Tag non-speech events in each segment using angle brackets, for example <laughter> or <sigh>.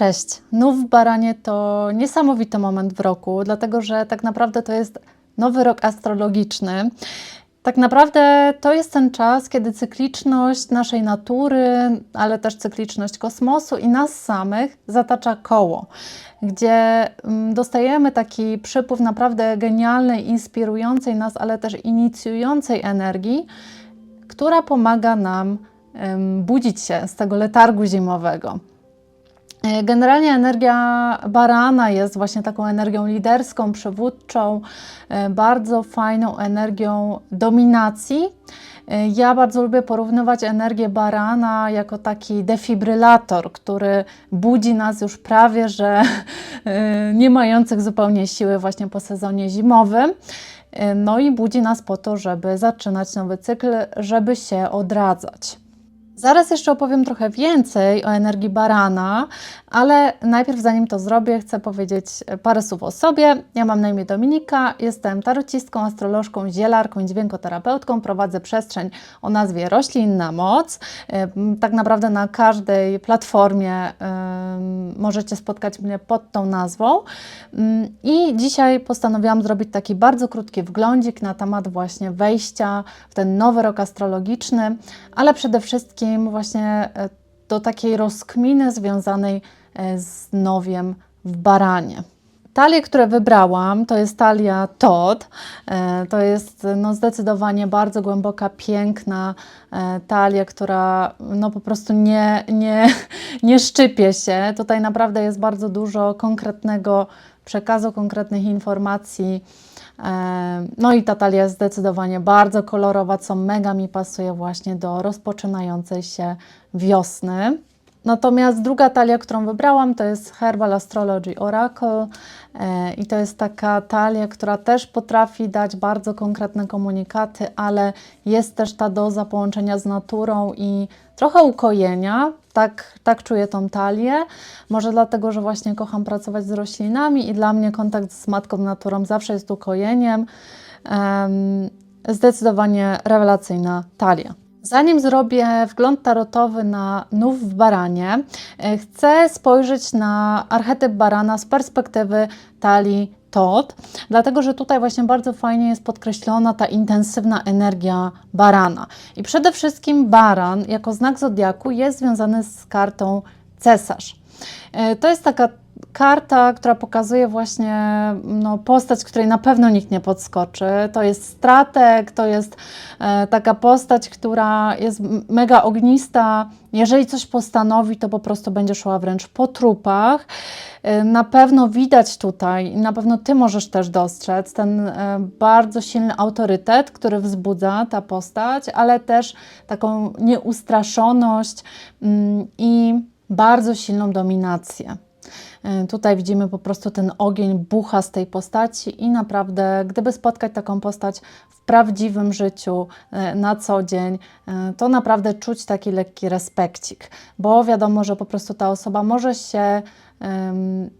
Cześć. Nów Baranie to niesamowity moment w roku, dlatego że tak naprawdę to jest nowy rok astrologiczny. Tak naprawdę to jest ten czas, kiedy cykliczność naszej natury, ale też cykliczność kosmosu i nas samych zatacza koło, gdzie mm, dostajemy taki przypływ naprawdę genialnej, inspirującej nas, ale też inicjującej energii, która pomaga nam budzić się z tego letargu zimowego. E, Generalnie energia barana jest właśnie taką energią liderską, przywódczą, e, bardzo fajną energią dominacji. E, Ja bardzo lubię porównywać energię barana jako taki defibrylator, który budzi nas już prawie, że <laughs> nie mających zupełnie siły właśnie po sezonie zimowym. No i budzi nas po to, żeby zaczynać nowy cykl, żeby się odradzać. Zaraz jeszcze opowiem trochę więcej o energii barana, ale najpierw zanim to zrobię, chcę powiedzieć parę słów o sobie. Ja mam na imię Dominika, jestem tarocistką, astrolożką, zielarką dźwiękoterapeutką. Prowadzę przestrzeń o nazwie Roślinna Moc. Tak naprawdę na każdej platformie możecie spotkać mnie pod tą nazwą. I dzisiaj postanowiłam zrobić taki bardzo krótki wglądzik na temat właśnie wejścia w ten nowy rok astrologiczny, ale przede wszystkim właśnie e, do takiej rozkminy związanej e, z nowiem w baranie. Talie, które wybrałam, to jest talia Todd. E, To jest no, zdecydowanie bardzo głęboka, piękna talia, która no, po prostu nie, nie, <laughs> nie szczypie się. Tutaj naprawdę jest bardzo dużo konkretnego przekazu, konkretnych informacji. E, No i ta talia jest zdecydowanie bardzo kolorowa, co mega mi pasuje właśnie do rozpoczynającej się wiosny. Natomiast druga talia, którą wybrałam, to jest Herbal Astrology Oracle e, i to jest taka talia, która też potrafi dać bardzo konkretne komunikaty, ale jest też ta doza połączenia z naturą i trochę ukojenia. Tak, tak czuję tą talię. Może dlatego, że właśnie kocham pracować z roślinami i dla mnie kontakt z matką naturą zawsze jest ukojeniem. Em, Zdecydowanie rewelacyjna talia. Zanim zrobię wgląd tarotowy na nów w baranie, e, chcę spojrzeć na archetyp barana z perspektywy talii Tot, dlatego że tutaj właśnie bardzo fajnie jest podkreślona ta intensywna energia barana. I przede wszystkim baran jako znak zodiaku jest związany z kartą cesarz. E, To jest taka karta, która pokazuje właśnie no, postać, której na pewno nikt nie podskoczy. To jest strateg, to jest e, taka postać, która jest mega ognista. Jeżeli coś postanowi, to po prostu będzie szła wręcz po trupach. E, Na pewno widać tutaj, i na pewno Ty możesz też dostrzec ten e, bardzo silny autorytet, który wzbudza ta postać, ale też taką nieustraszoność mm, i bardzo silną dominację. E, Tutaj widzimy po prostu ten ogień bucha z tej postaci i naprawdę, gdyby spotkać taką postać w prawdziwym życiu, e, na co dzień, e, to naprawdę czuć taki lekki respekcik, bo wiadomo, że po prostu ta osoba może się em,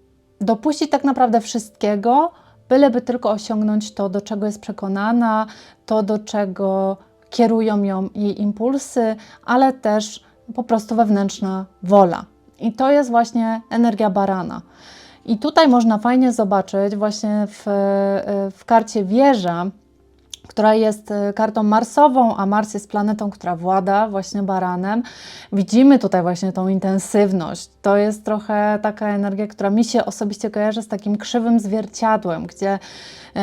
dopuścić tak naprawdę wszystkiego, byleby tylko osiągnąć to, do czego jest przekonana, to, do czego kierują ją jej impulsy, ale też po prostu wewnętrzna wola. I to jest właśnie energia barana. I tutaj można fajnie zobaczyć właśnie w, w karcie wieża, która jest e, kartą marsową, a Mars jest planetą, która włada właśnie baranem. Widzimy tutaj właśnie tą intensywność. To jest trochę taka energia, która mi się osobiście kojarzy z takim krzywym zwierciadłem, gdzie e,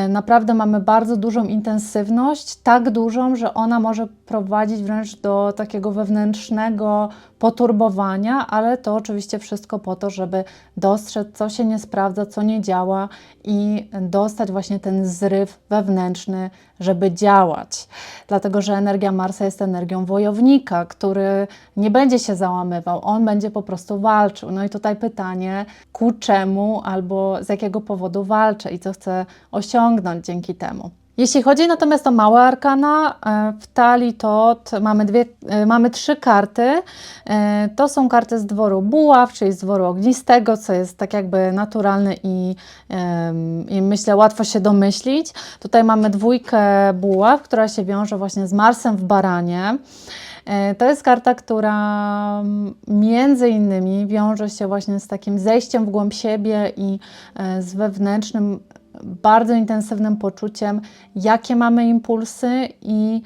naprawdę mamy bardzo dużą intensywność, tak dużą, że ona może prowadzić wręcz do takiego wewnętrznego poturbowania, ale to oczywiście wszystko po to, żeby dostrzec, co się nie sprawdza, co nie działa i dostać właśnie ten zryw wewnętrzny, żeby działać. Dlatego, że energia Marsa jest energią wojownika, który nie będzie się załamywał, on będzie po prostu walczył. No i tutaj pytanie, ku czemu albo z jakiego powodu walczę i co chcę osiągnąć dzięki temu. Jeśli chodzi natomiast o małe arkana, e, w talii to mamy, dwie, e, mamy trzy karty. E, To są karty z dworu buław, czyli z dworu ognistego, co jest tak jakby naturalne i, i myślę łatwo się domyślić. Tutaj mamy dwójkę buław, która się wiąże właśnie z Marsem w baranie. To jest karta, która między innymi wiąże się właśnie z takim zejściem w głąb siebie i z wewnętrznym, bardzo intensywnym poczuciem, jakie mamy impulsy i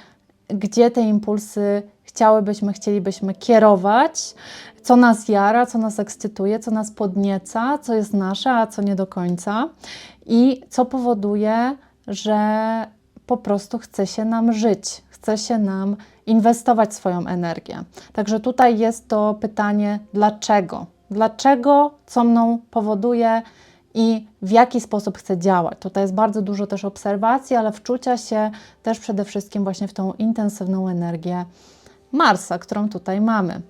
gdzie te impulsy chciałybyśmy, chcielibyśmy kierować, co nas jara, co nas ekscytuje, co nas podnieca, co jest nasze, a co nie do końca i co powoduje, że po prostu chce się nam żyć, chce się nam inwestować swoją energię. Także tutaj jest to pytanie, dlaczego? Dlaczego, co mną powoduje i w jaki sposób chcę działać? Tutaj jest bardzo dużo też obserwacji, ale wczucia się też przede wszystkim właśnie w tą intensywną energię Marsa, którą tutaj mamy.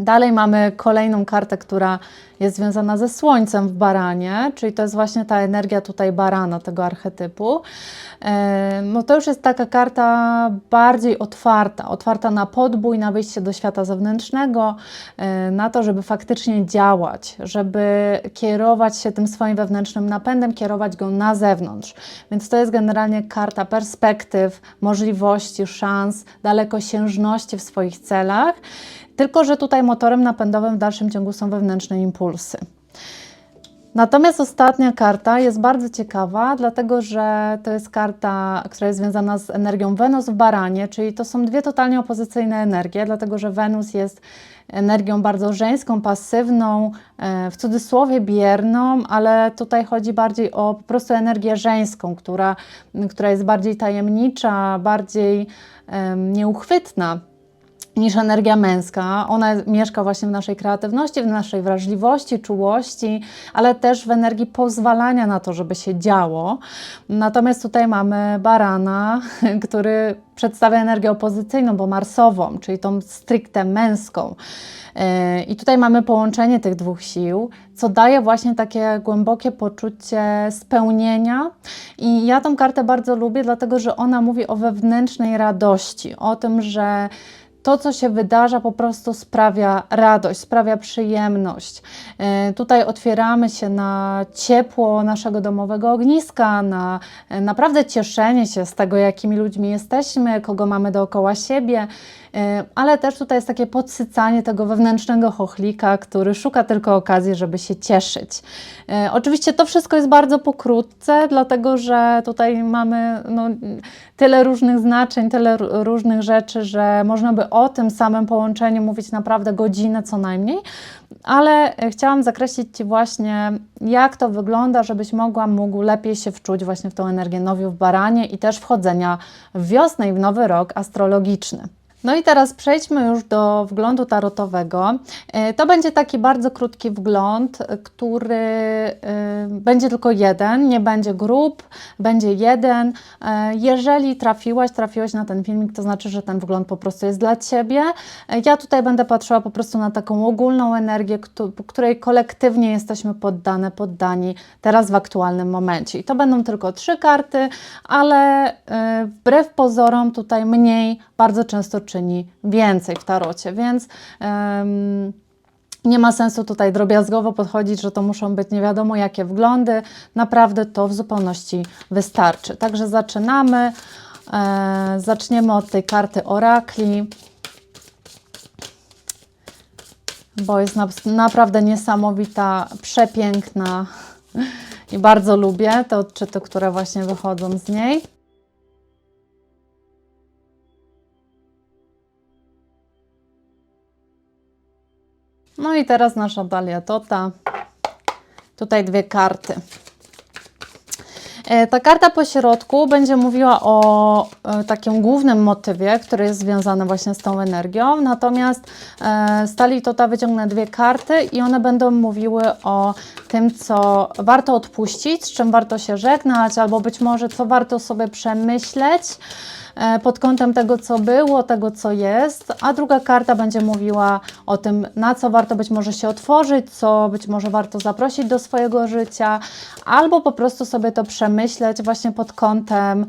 Dalej mamy kolejną kartę, która jest związana ze Słońcem w baranie, czyli to jest właśnie ta energia tutaj barana, tego archetypu. E, No to już jest taka karta bardziej otwarta, otwarta na podbój, na wyjście do świata zewnętrznego, e, na to, żeby faktycznie działać, żeby kierować się tym swoim wewnętrznym napędem, kierować go na zewnątrz. Więc to jest generalnie karta perspektyw, możliwości, szans, dalekosiężności w swoich celach. Tylko, że tutaj motorem napędowym w dalszym ciągu są wewnętrzne impulsy. Natomiast ostatnia karta jest bardzo ciekawa, dlatego że to jest karta, która jest związana z energią Wenus w baranie, czyli to są dwie totalnie opozycyjne energie, dlatego że Wenus jest energią bardzo żeńską, pasywną, e, w cudzysłowie bierną, ale tutaj chodzi bardziej o po prostu energię żeńską, która, która jest bardziej tajemnicza, bardziej em, nieuchwytna niż energia męska. Ona mieszka właśnie w naszej kreatywności, w naszej wrażliwości, czułości, ale też w energii pozwalania na to, żeby się działo. Natomiast tutaj mamy barana, <laughs> który przedstawia energię opozycyjną, bo marsową, czyli tą stricte męską. Yy, I tutaj mamy połączenie tych dwóch sił, co daje właśnie takie głębokie poczucie spełnienia. I ja tą kartę bardzo lubię, dlatego że ona mówi o wewnętrznej radości, o tym, że to, co się wydarza, po prostu sprawia radość, sprawia przyjemność. E, Tutaj otwieramy się na ciepło naszego domowego ogniska, na e, naprawdę cieszenie się z tego, jakimi ludźmi jesteśmy, kogo mamy dookoła siebie, ale też tutaj jest takie podsycanie tego wewnętrznego chochlika, który szuka tylko okazji, żeby się cieszyć. E, Oczywiście to wszystko jest bardzo pokrótce, dlatego że tutaj mamy no, tyle różnych znaczeń, tyle różnych rzeczy, że można by o tym samym połączeniu mówić naprawdę godzinę co najmniej, ale e, chciałam zakreślić Ci właśnie, jak to wygląda, żebyś mogła, mógł lepiej się wczuć właśnie w tą energię nowiu w baranie i też wchodzenia w wiosnę i w nowy rok astrologiczny. No i teraz przejdźmy już do wglądu tarotowego. E, To będzie taki bardzo krótki wgląd, e, który e, będzie tylko jeden, nie będzie grup, będzie jeden. Jeżeli trafiłaś, trafiłeś na ten filmik, to znaczy, że ten wgląd po prostu jest dla Ciebie. Ja tutaj będę patrzyła po prostu na taką ogólną energię, któ- której kolektywnie jesteśmy poddane, poddani teraz w aktualnym momencie. I to będą tylko trzy karty, ale wbrew pozorom tutaj mniej bardzo często czyni więcej w tarocie, więc em, nie ma sensu tutaj drobiazgowo podchodzić, że to muszą być nie wiadomo jakie wglądy. Naprawdę to w zupełności wystarczy. Także zaczynamy. E, zaczniemy od tej karty orakli, bo jest na, naprawdę niesamowita, przepiękna i bardzo lubię te odczyty, które właśnie wychodzą z niej. No i teraz nasza Dalia Tota. Tutaj dwie karty. E, Ta karta po środku będzie mówiła o e, takim głównym motywie, który jest związany właśnie z tą energią. Natomiast e, z talii Tota wyciągnę dwie karty i one będą mówiły o tym, co warto odpuścić, z czym warto się żegnać, albo być może co warto sobie przemyśleć e, pod kątem tego, co było, tego, co jest, a druga karta będzie mówiła o tym, na co warto być może się otworzyć, co być może warto zaprosić do swojego życia, albo po prostu sobie to przemyśleć właśnie pod kątem em,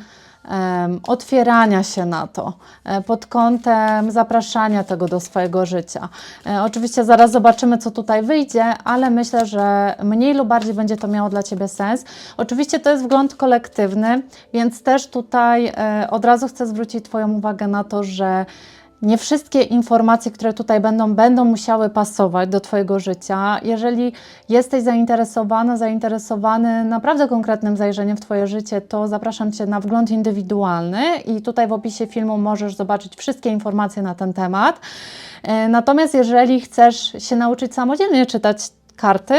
otwierania się na to, e, pod kątem zapraszania tego do swojego życia. E, Oczywiście zaraz zobaczymy, co tutaj wyjdzie, ale myślę, że mniej lub bardziej będzie to miało dla Ciebie sens. Oczywiście to jest wgląd kolektywny, więc też tutaj e, od razu chcę zwrócić Twoją uwagę na to, że nie wszystkie informacje, które tutaj będą, będą musiały pasować do Twojego życia. Jeżeli jesteś zainteresowana, zainteresowany naprawdę konkretnym zajrzeniem w Twoje życie, to zapraszam Cię na wgląd indywidualny i tutaj w opisie filmu możesz zobaczyć wszystkie informacje na ten temat. E, Natomiast jeżeli chcesz się nauczyć samodzielnie czytać karty,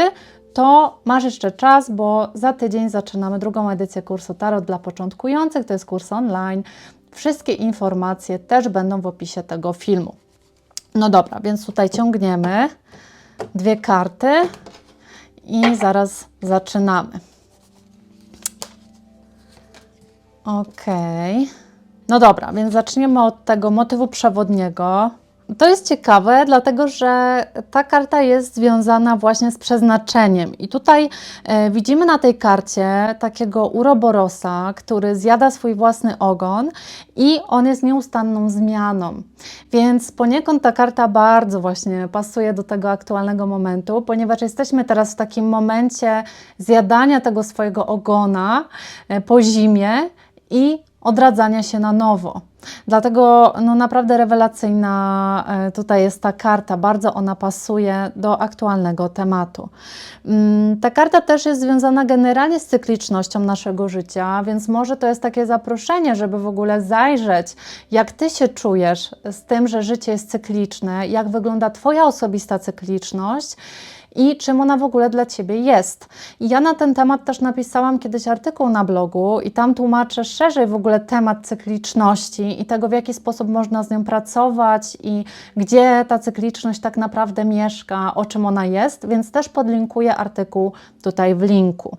to masz jeszcze czas, bo za tydzień zaczynamy drugą edycję kursu Tarot dla początkujących. To jest kurs online. Wszystkie informacje też będą w opisie tego filmu. No dobra, więc tutaj ciągniemy dwie karty i zaraz zaczynamy. Ok. No dobra, więc zaczniemy od tego motywu przewodniego. To jest ciekawe, dlatego że ta karta jest związana właśnie z przeznaczeniem. I tutaj e, widzimy na tej karcie takiego uroborosa, który zjada swój własny ogon i on jest nieustanną zmianą. Więc poniekąd ta karta bardzo właśnie pasuje do tego aktualnego momentu, ponieważ jesteśmy teraz w takim momencie zjadania tego swojego ogona e, po zimie i odradzania się na nowo. Dlatego no, naprawdę rewelacyjna e, tutaj jest ta karta, bardzo ona pasuje do aktualnego tematu. Mm, Ta karta też jest związana generalnie z cyklicznością naszego życia, więc może to jest takie zaproszenie, żeby w ogóle zajrzeć, jak Ty się czujesz z tym, że życie jest cykliczne, jak wygląda Twoja osobista cykliczność i czym ona w ogóle dla Ciebie jest. I ja na ten temat też napisałam kiedyś artykuł na blogu i tam tłumaczę szerzej w ogóle temat cykliczności i tego, w jaki sposób można z nią pracować i gdzie ta cykliczność tak naprawdę mieszka, o czym ona jest, więc też podlinkuję artykuł tutaj w linku.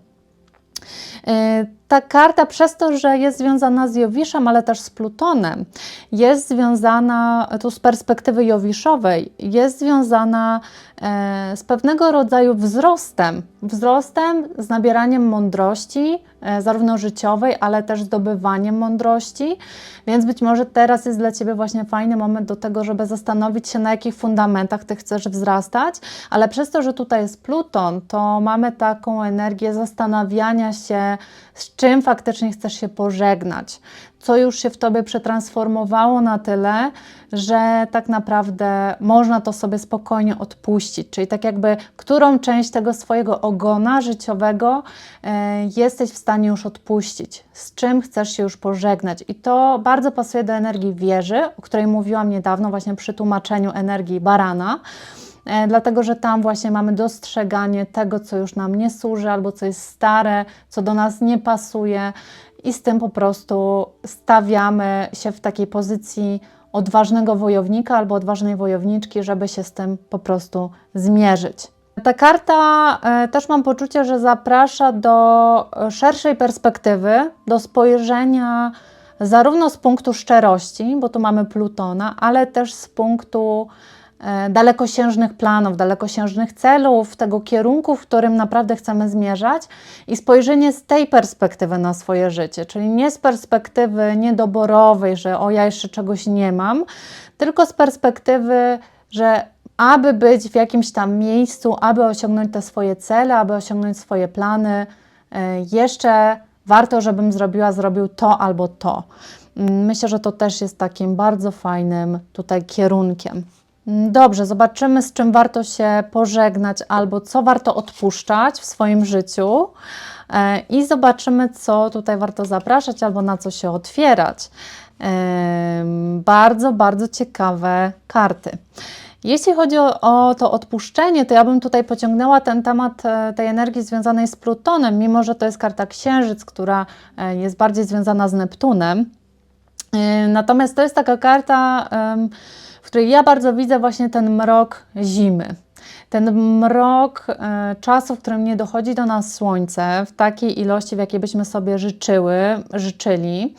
Yy, Ta karta przez to, że jest związana z Jowiszem, ale też z Plutonem, jest związana tu z perspektywy jowiszowej, jest związana e, z pewnego rodzaju wzrostem. Wzrostem z nabieraniem mądrości, e, zarówno życiowej, ale też zdobywaniem mądrości. Więc być może teraz jest dla Ciebie właśnie fajny moment do tego, żeby zastanowić się, na jakich fundamentach Ty chcesz wzrastać, ale przez to, że tutaj jest Pluton, to mamy taką energię zastanawiania się, z czym faktycznie chcesz się pożegnać, co już się w Tobie przetransformowało na tyle, że tak naprawdę można to sobie spokojnie odpuścić. Czyli tak jakby, którą część tego swojego ogona życiowego e, jesteś w stanie już odpuścić, z czym chcesz się już pożegnać. I to bardzo pasuje do energii wieży, o której mówiłam niedawno właśnie przy tłumaczeniu energii barana. E, dlatego że tam właśnie mamy dostrzeganie tego, co już nam nie służy, albo co jest stare, co do nas nie pasuje, i z tym po prostu stawiamy się w takiej pozycji odważnego wojownika albo odważnej wojowniczki, żeby się z tym po prostu zmierzyć. Ta karta e, też mam poczucie, że zaprasza do szerszej perspektywy, do spojrzenia zarówno z punktu szczerości, bo tu mamy Plutona, ale też z punktu dalekosiężnych planów, dalekosiężnych celów, tego kierunku, w którym naprawdę chcemy zmierzać i spojrzenie z tej perspektywy na swoje życie, czyli nie z perspektywy niedoborowej, że o ja jeszcze czegoś nie mam, tylko z perspektywy, że aby być w jakimś tam miejscu, aby osiągnąć te swoje cele, aby osiągnąć swoje plany, e, jeszcze warto, żebym zrobiła, zrobił to albo to. Myślę, że to też jest takim bardzo fajnym tutaj kierunkiem. Dobrze, zobaczymy, z czym warto się pożegnać albo co warto odpuszczać w swoim życiu. E, I zobaczymy, co tutaj warto zapraszać albo na co się otwierać. Em, Bardzo, bardzo ciekawe karty. Jeśli chodzi o, o to odpuszczenie, to ja bym tutaj pociągnęła ten temat e, tej energii związanej z Plutonem, mimo że to jest karta Księżyc, która e, jest bardziej związana z Neptunem. E, Natomiast to jest taka karta, w której ja bardzo widzę właśnie ten mrok zimy. Ten mrok e, czasu, w którym nie dochodzi do nas słońce w takiej ilości, w jakiej byśmy sobie życzyły, życzyli.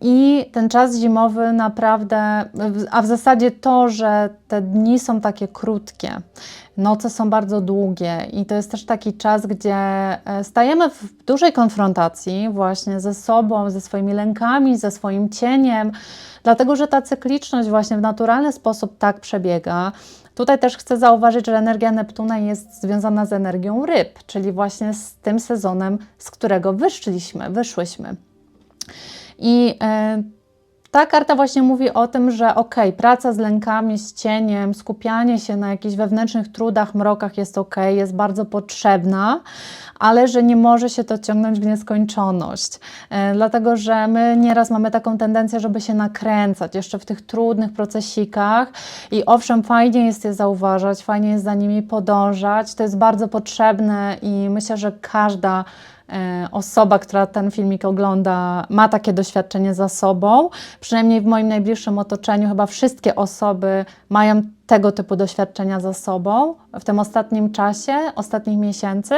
I ten czas zimowy naprawdę, a w zasadzie to, że te dni są takie krótkie, noce są bardzo długie i to jest też taki czas, gdzie e, stajemy w dużej konfrontacji właśnie ze sobą, ze swoimi lękami, ze swoim cieniem, dlatego że ta cykliczność właśnie w naturalny sposób tak przebiega. Tutaj też chcę zauważyć, że energia Neptuna jest związana z energią ryb, czyli właśnie z tym sezonem, z którego wyszliśmy, wyszłyśmy. I e, Ta karta właśnie mówi o tym, że ok, praca z lękami, z cieniem, skupianie się na jakichś wewnętrznych trudach, mrokach jest ok, jest bardzo potrzebna, ale że nie może się to ciągnąć w nieskończoność. E, dlatego, że my nieraz mamy taką tendencję, żeby się nakręcać jeszcze w tych trudnych procesikach i owszem, fajnie jest je zauważać, fajnie jest za nimi podążać, to jest bardzo potrzebne i myślę, że każda osoba, która ten filmik ogląda, ma takie doświadczenie za sobą. Przynajmniej w moim najbliższym otoczeniu chyba wszystkie osoby mają tego typu doświadczenia za sobą w tym ostatnim czasie, ostatnich miesięcy.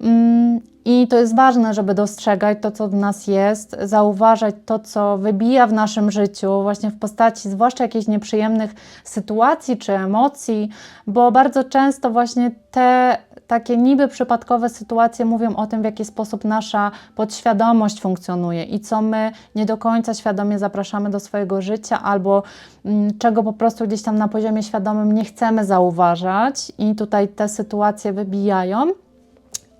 Mm, I to jest ważne, żeby dostrzegać to, co w nas jest, zauważać to, co wybija w naszym życiu, właśnie w postaci zwłaszcza jakichś nieprzyjemnych sytuacji czy emocji, bo bardzo często właśnie te takie niby przypadkowe sytuacje mówią o tym, w jaki sposób nasza podświadomość funkcjonuje i co my nie do końca świadomie zapraszamy do swojego życia, albo mm, czego po prostu gdzieś tam na poziomie świadomym nie chcemy zauważać, i tutaj te sytuacje wybijają.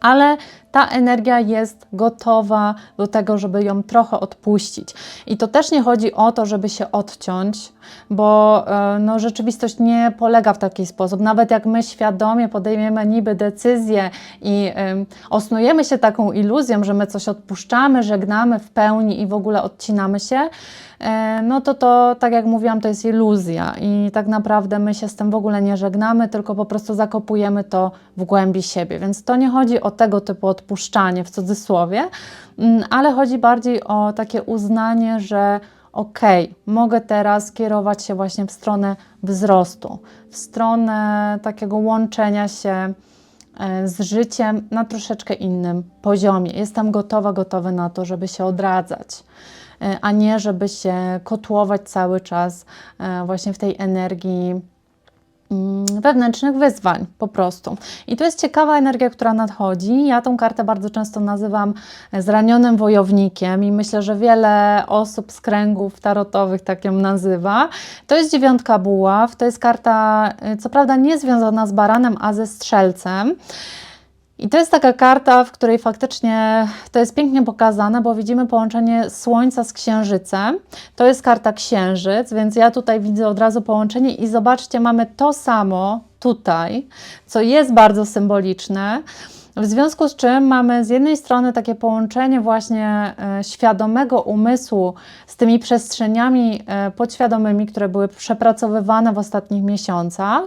Ale ta energia jest gotowa do tego, żeby ją trochę odpuścić. I to też nie chodzi o to, żeby się odciąć, bo e, no, rzeczywistość nie polega w taki sposób. Nawet jak my świadomie podejmiemy niby decyzję i um, osnujemy się taką iluzją, że my coś odpuszczamy, żegnamy w pełni i w ogóle odcinamy się, e, no to to, tak jak mówiłam, to jest iluzja i tak naprawdę my się z tym w ogóle nie żegnamy, tylko po prostu zakopujemy to w głębi siebie. Więc to nie chodzi o tego typu odpuszczanie w cudzysłowie, mm, ale chodzi bardziej o takie uznanie, że ok, mogę teraz kierować się właśnie w stronę wzrostu, w stronę takiego łączenia się e, z życiem na troszeczkę innym poziomie. Jestem gotowa, gotowy na to, żeby się odradzać, e, a nie żeby się kotłować cały czas e, właśnie w tej energii wewnętrznych wyzwań po prostu. I to jest ciekawa energia, która nadchodzi. Ja tą kartę bardzo często nazywam zranionym wojownikiem i myślę, że wiele osób z kręgów tarotowych tak ją nazywa. To jest dziewiątka buław, to jest karta, y, co prawda nie związana z baranem, a ze strzelcem. I to jest taka karta, w której faktycznie to jest pięknie pokazane, bo widzimy połączenie Słońca z Księżycem. To jest karta Księżyc, więc ja tutaj widzę od razu połączenie i zobaczcie, mamy to samo tutaj, co jest bardzo symboliczne. W związku z czym mamy z jednej strony takie połączenie właśnie e, świadomego umysłu z tymi przestrzeniami e, podświadomymi, które były przepracowywane w ostatnich miesiącach,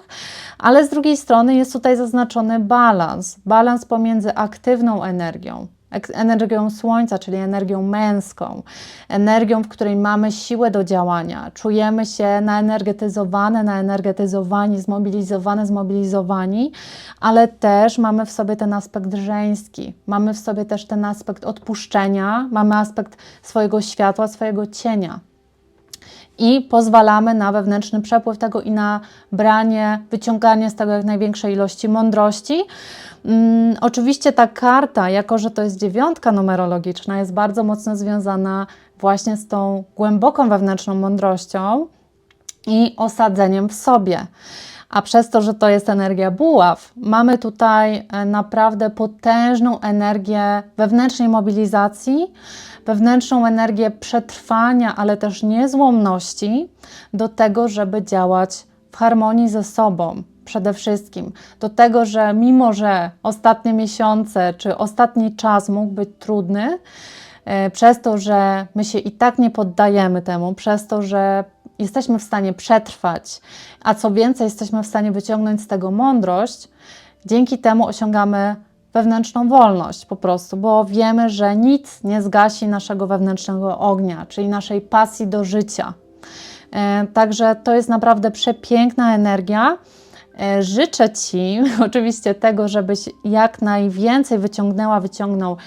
ale z drugiej strony jest tutaj zaznaczony balans, balans pomiędzy aktywną energią, energią słońca, czyli energią męską, energią, w której mamy siłę do działania, czujemy się naenergetyzowane, naenergetyzowani, zmobilizowane, zmobilizowani, ale też mamy w sobie ten aspekt żeński, mamy w sobie też ten aspekt odpuszczenia, mamy aspekt swojego światła, swojego cienia i pozwalamy na wewnętrzny przepływ tego i na branie, wyciąganie z tego jak największej ilości mądrości. Hmm, oczywiście ta karta, jako że to jest dziewiątka numerologiczna, jest bardzo mocno związana właśnie z tą głęboką wewnętrzną mądrością i osadzeniem w sobie. A przez to, że to jest energia buław, mamy tutaj e, naprawdę potężną energię wewnętrznej mobilizacji, wewnętrzną energię przetrwania, ale też niezłomności do tego, żeby działać w harmonii ze sobą. Przede wszystkim do tego, że mimo, że ostatnie miesiące czy ostatni czas mógł być trudny, e, przez to, że my się i tak nie poddajemy temu, przez to, że jesteśmy w stanie przetrwać, a co więcej, jesteśmy w stanie wyciągnąć z tego mądrość, dzięki temu osiągamy wewnętrzną wolność po prostu, bo wiemy, że nic nie zgasi naszego wewnętrznego ognia, czyli naszej pasji do życia. E, także to jest naprawdę przepiękna energia. E, życzę Ci <laughs> oczywiście tego, żebyś jak najwięcej wyciągnęła, wyciągnął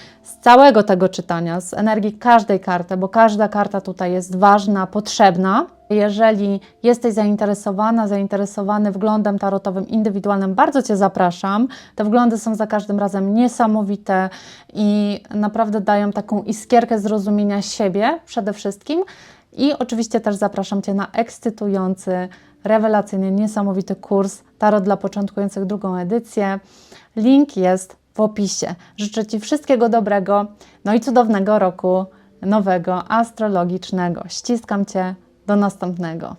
całego tego czytania, z energii każdej karty, bo każda karta tutaj jest ważna, potrzebna. Jeżeli jesteś zainteresowana, zainteresowany wglądem tarotowym indywidualnym, bardzo Cię zapraszam. Te wglądy są za każdym razem niesamowite i naprawdę dają taką iskierkę zrozumienia siebie przede wszystkim. I oczywiście też zapraszam Cię na ekscytujący, rewelacyjny, niesamowity kurs Tarot dla początkujących, drugą edycję. Link jest w opisie. Życzę Ci wszystkiego dobrego, no i cudownego roku nowego astrologicznego. Ściskam Cię. Do następnego.